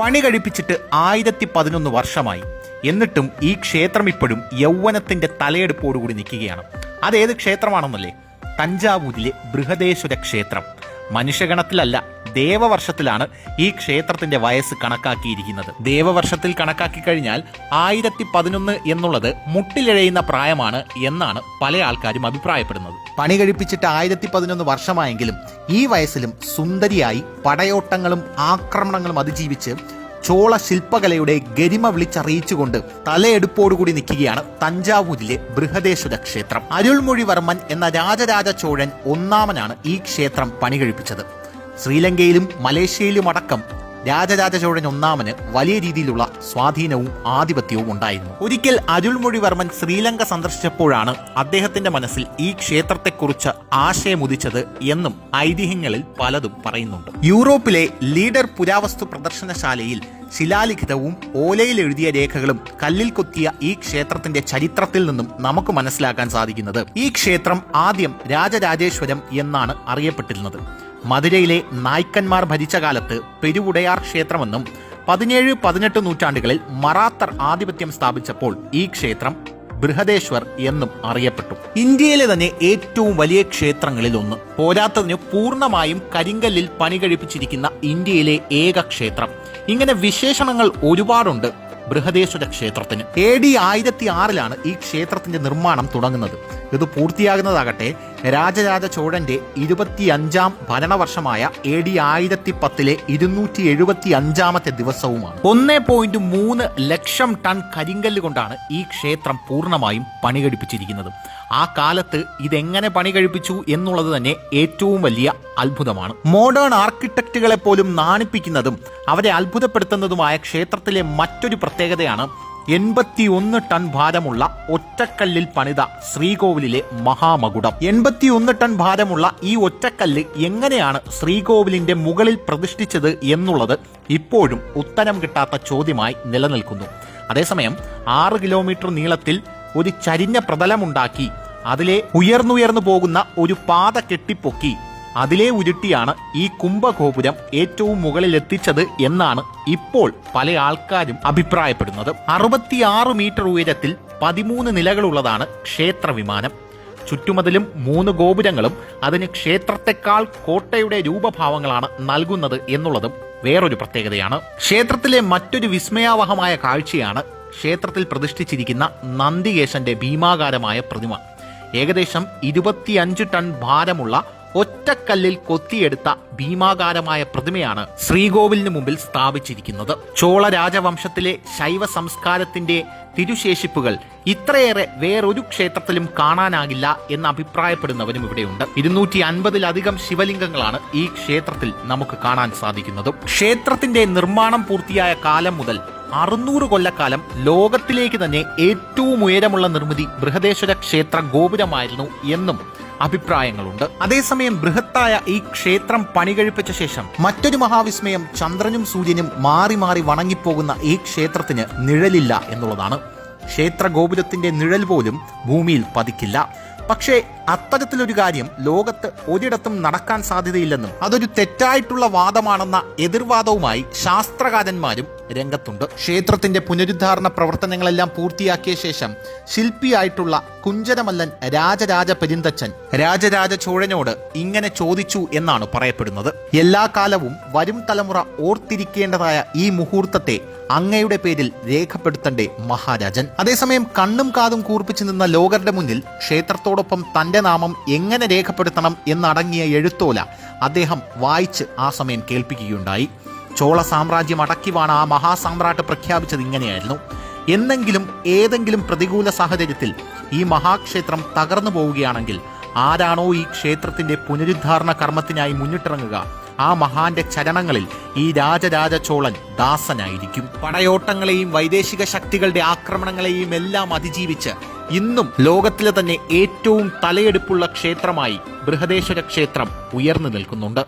പണി കഴിപ്പിച്ചിട്ട് ആയിരത്തി പതിനൊന്ന് വർഷമായി. എന്നിട്ടും ഈ ക്ഷേത്രം ഇപ്പോഴും യൗവനത്തിന്റെ തലയെടുപ്പോടുകൂടി നിൽക്കുകയാണ്. അതേത് ക്ഷേത്രമാണെന്നല്ലേ? തഞ്ചാവൂരിലെ ബൃഹദേശ്വര ക്ഷേത്രം. മനുഷ്യഗണത്തിലല്ല ദേവവർഷത്തിലാണ് ഈ ക്ഷേത്രത്തിന്റെ വയസ്സ് കണക്കാക്കിയിരിക്കുന്നത്. ദേവവർഷത്തിൽ കണക്കാക്കി കഴിഞ്ഞാൽ ആയിരത്തി പതിനൊന്ന് എന്നുള്ളത് മുട്ടിലിഴയുന്ന പ്രായമാണ് എന്നാണ് പല ആൾക്കാരും അഭിപ്രായപ്പെടുന്നത്. പണി കഴിപ്പിച്ചിട്ട് ആയിരത്തി പതിനൊന്ന് വർഷമായെങ്കിലും ഈ വയസ്സിലും സുന്ദരിയായി പടയോട്ടങ്ങളും ആക്രമണങ്ങളും അതിജീവിച്ച് ചോള ശില്പകലയുടെ ഗരിമ വിളിച്ചറിയിച്ചുകൊണ്ട് തലയെടുപ്പോടുകൂടി നിൽക്കുകയാണ് തഞ്ചാവൂരിലെ ബൃഹദേശ്വര ക്ഷേത്രം. അരുൾമൊഴിവർമ്മൻ എന്ന രാജരാജ ചോഴൻ ഒന്നാമനാണ് ഈ ക്ഷേത്രം പണി കഴിപ്പിച്ചത്. ശ്രീലങ്കയിലും മലേഷ്യയിലും അടക്കം രാജരാജ ചോഴൻ ഒന്നാമന് വലിയ രീതിയിലുള്ള സ്വാധീനവും ആധിപത്യവും ഉണ്ടായിരുന്നു. ഒരിക്കൽ അരുൾമൊഴിവർമ്മൻ ശ്രീലങ്ക സന്ദർശിച്ചപ്പോഴാണ് അദ്ദേഹത്തിന്റെ മനസ്സിൽ ഈ ക്ഷേത്രത്തെക്കുറിച്ച് ആശയമുദിച്ചത് എന്നും ഐതിഹ്യങ്ങളിൽ പലതും പറയുന്നുണ്ട്. യൂറോപ്പിലെ ലീഡർ പുരാവസ്തു പ്രദർശനശാലയിൽ ശിലാലിഖിതവും ഓലയിൽ എഴുതിയ രേഖകളും കല്ലിൽ കൊത്തിയ ഈ ക്ഷേത്രത്തിന്റെ ചരിത്രത്തിൽ നിന്നും നമുക്ക് മനസ്സിലാക്കാൻ സാധിക്കുന്നത് ഈ ക്ഷേത്രം ആദ്യം രാജരാജേശ്വരം എന്നാണ് അറിയപ്പെട്ടിരുന്നത്. മധുരയിലെ നായ്ക്കന്മാർ ഭരിച്ച കാലത്ത് പെരുവുടയാർ ക്ഷേത്രമെന്നും പതിനേഴ് പതിനെട്ട് നൂറ്റാണ്ടുകളിൽ മറാത്തർ ആധിപത്യം സ്ഥാപിച്ചപ്പോൾ ഈ ക്ഷേത്രം ബൃഹദേശ്വർ എന്നും അറിയപ്പെട്ടു. ഇന്ത്യയിലെ തന്നെ ഏറ്റവും വലിയ ക്ഷേത്രങ്ങളിൽ ഒന്ന് പോരാത്തതിന് പൂർണമായും കരിങ്കല്ലിൽ പണി കഴിപ്പിച്ചിരിക്കുന്ന ഇന്ത്യയിലെ ഏക ക്ഷേത്രം. ഇങ്ങനെ വിശേഷണങ്ങൾ ഒരുപാടുണ്ട്. ബൃഹദേശ്വര ക്ഷേത്രത്തിന്. എ ഡി ആയിരത്തി ആറിലാണ് ഈ ക്ഷേത്രത്തിന്റെ നിർമ്മാണം തുടങ്ങുന്നത്. ഇത് പൂർത്തിയാകുന്നതാകട്ടെ രാജരാജ ചോഴന്റെ ഇരുപത്തിയഞ്ചാം ഭരണവർഷമായ എ ഡി ആയിരത്തി പത്തിലെ ഇരുന്നൂറ്റി എഴുപത്തി അഞ്ചാമത്തെ ദിവസവുമാണ്. ഒന്നേ പോയിന്റ് മൂന്ന് ലക്ഷം ടൺ കരിങ്കല്ല് കൊണ്ടാണ് ഈ ക്ഷേത്രം പൂർണമായും പണി കഴിപ്പിച്ചിരിക്കുന്നത് ആ കാലത്ത് ഇതെങ്ങനെ പണി കഴിപ്പിച്ചു എന്നുള്ളത് തന്നെ ഏറ്റവും വലിയ അത്ഭുതമാണ്. മോഡേൺ ആർക്കിടെക്റ്റുകളെ പോലും നാണിപ്പിക്കുന്നതും അവരെ അത്ഭുതപ്പെടുത്തുന്നതുമായ ക്ഷേത്രത്തിലെ മറ്റൊരു പ്രത്യേകതയാണ് എൺപത്തിയൊന്ന് ടൺ ഭാരമുള്ള ഒറ്റക്കല്ലിൽ പണിത ശ്രീകോവിലിലെ മഹാമകുടം. എൺപത്തിയൊന്ന് ടൺ ഭാരമുള്ള ഈ ഒറ്റക്കല്ല് എങ്ങനെയാണ് ശ്രീകോവിലിന്റെ മുകളിൽ പ്രതിഷ്ഠിച്ചത് എന്നുള്ളത് ഇപ്പോഴും ഉത്തരം കിട്ടാത്ത ചോദ്യമായി നിലനിൽക്കുന്നു. അതേസമയം ആറ് കിലോമീറ്റർ നീളത്തിൽ ഒരു ചരിഞ്ഞ പ്രതലമുണ്ടാക്കി അതിലെ ഉയർന്നുയർന്നു പോകുന്ന ഒരു പാത കെട്ടിപ്പൊക്കി അതിലെ ഉരുട്ടിയാണ് ഈ കുംഭഗോപുരം ഏറ്റവും മുകളിലെത്തിച്ചത് എന്നാണ് ഇപ്പോൾ പല ആൾക്കാരും അഭിപ്രായപ്പെടുന്നത്. അറുപത്തിയാറ് മീറ്റർ ഉയരത്തിൽ പതിമൂന്ന് നിലകളുള്ളതാണ് ക്ഷേത്ര വിമാനം ചുറ്റുമതിലും മൂന്ന് ഗോപുരങ്ങളും അതിന് ക്ഷേത്രത്തെക്കാൾ കോട്ടയുടെ രൂപഭാവങ്ങളാണ് നൽകുന്നത് എന്നുള്ളതും വേറൊരു പ്രത്യേകതയാണ്. ക്ഷേത്രത്തിലെ മറ്റൊരു വിസ്മയാവഹമായ കാഴ്ചയാണ് ക്ഷേത്രത്തിൽ പ്രതിഷ്ഠിച്ചിരിക്കുന്ന നന്ദികേശന്റെ ഭീമാകാരമായ പ്രതിമ. ഏകദേശം ഇരുപത്തിയഞ്ച് ടൺ ഭാരമുള്ള ഒറ്റക്കല്ലിൽ കൊത്തിയെടുത്ത ഭീമാകാരമായ പ്രതിമയാണ് ശ്രീകോവിലിന് മുമ്പിൽ സ്ഥാപിച്ചിരിക്കുന്നത്. ചോള രാജവംശത്തിലെ ശൈവ സംസ്കാരത്തിന്റെ തിരുശേഷിപ്പുകൾ ഇത്രയേറെ വേറൊരു ക്ഷേത്രത്തിലും കാണാനാകില്ല എന്ന് അഭിപ്രായപ്പെടുന്നവരും ഇവിടെയുണ്ട്. ഇരുന്നൂറ്റി അൻപതിലധികം ശിവലിംഗങ്ങളാണ് ഈ ക്ഷേത്രത്തിൽ നമുക്ക് കാണാൻ സാധിക്കുന്നത്. ക്ഷേത്രത്തിന്റെ നിർമ്മാണം പൂർത്തിയായ കാലം മുതൽ അറുന്നൂറ് കൊല്ലക്കാലം ലോകത്തിലേക്ക് തന്നെ ഏറ്റവും ഉയരമുള്ള നിർമ്മിതി ബൃഹദേശ്വര ക്ഷേത്ര ഗോപുരമായിരുന്നു എന്നും അഭിപ്രായങ്ങളുണ്ട്. അതേസമയം ബൃഹത്തായ ഈ ക്ഷേത്രം പണികഴിപ്പിച്ച ശേഷം മറ്റൊരു മഹാവിസ്മയം ചന്ദ്രനും സൂര്യനും മാറി മാറി വണങ്ങിപ്പോകുന്ന ഈ ക്ഷേത്രത്തിന് നിഴലില്ല എന്നുള്ളതാണ്. ക്ഷേത്ര ഗോപുരത്തിന്റെ നിഴൽ പോലും ഭൂമിയിൽ പതിക്കില്ല. പക്ഷേ അത്തരത്തിലൊരു കാര്യം ലോകത്ത് ഒരിടത്തും നടക്കാൻ സാധ്യതയില്ലെന്നും അതൊരു തെറ്റായിട്ടുള്ള വാദമാണെന്ന എതിർവാദവുമായി ശാസ്ത്രകാരന്മാരും രംഗത്തുണ്ട്. ക്ഷേത്രത്തിന്റെ പുനരുദ്ധാരണ പ്രവർത്തനങ്ങളെല്ലാം പൂർത്തിയാക്കിയ ശേഷം ശില്പിയായിട്ടുള്ള കുഞ്ചരമല്ലൻ രാജരാജ പെരിന്തച്ചൻ രാജരാജ ചോഴനോട് ഇങ്ങനെ ചോദിച്ചു എന്നാണ് പറയപ്പെടുന്നത്. എല്ലാ കാലവും വരും തലമുറ ഓർത്തിരിക്കേണ്ടതായ ഈ മുഹൂർത്തത്തെ അങ്ങയുടെ പേരിൽ രേഖപ്പെടുത്തണ്ടേ മഹാരാജൻ. അതേസമയം കണ്ണും കാതും കൂർപ്പിച്ചു നിന്ന ലോകരുടെ മുന്നിൽ ക്ഷേത്രത്തോടൊപ്പം തന്റെ നാമം എങ്ങനെ രേഖപ്പെടുത്തണം എന്നടങ്ങിയ എഴുത്തോല അദ്ദേഹം വായിച്ച് ആ സമയം കേൾപ്പിക്കുകയുണ്ടായി. ചോള സാമ്രാജ്യം അടക്കിവാണ് ആ മഹാസാമ്രാട്ട് പ്രഖ്യാപിച്ചത് ഇങ്ങനെയായിരുന്നു. എന്നെങ്കിലും ഏതെങ്കിലും പ്രതികൂല സാഹചര്യത്തിൽ ഈ മഹാക്ഷേത്രം തകർന്നു പോവുകയാണെങ്കിൽ ആരാണോ ഈ ക്ഷേത്രത്തിന്റെ പുനരുദ്ധാരണ കർമ്മത്തിനായി മുന്നിട്ടിറങ്ങുക? ആ മഹാന്റെ ചരണങ്ങളിൽ ഈ രാജരാജ ചോളൻ ദാസനായിരിക്കും. പടയോട്ടങ്ങളെയും വൈദേശിക ശക്തികളുടെ ആക്രമണങ്ങളെയും എല്ലാം അതിജീവിച്ച് ഇന്നും ലോകത്തിലെ തന്നെ ഏറ്റവും തലയെടുപ്പുള്ള ക്ഷേത്രമായി ബൃഹദേശ്വര ക്ഷേത്രം ഉയർന്നു നിൽക്കുന്നുണ്ട്.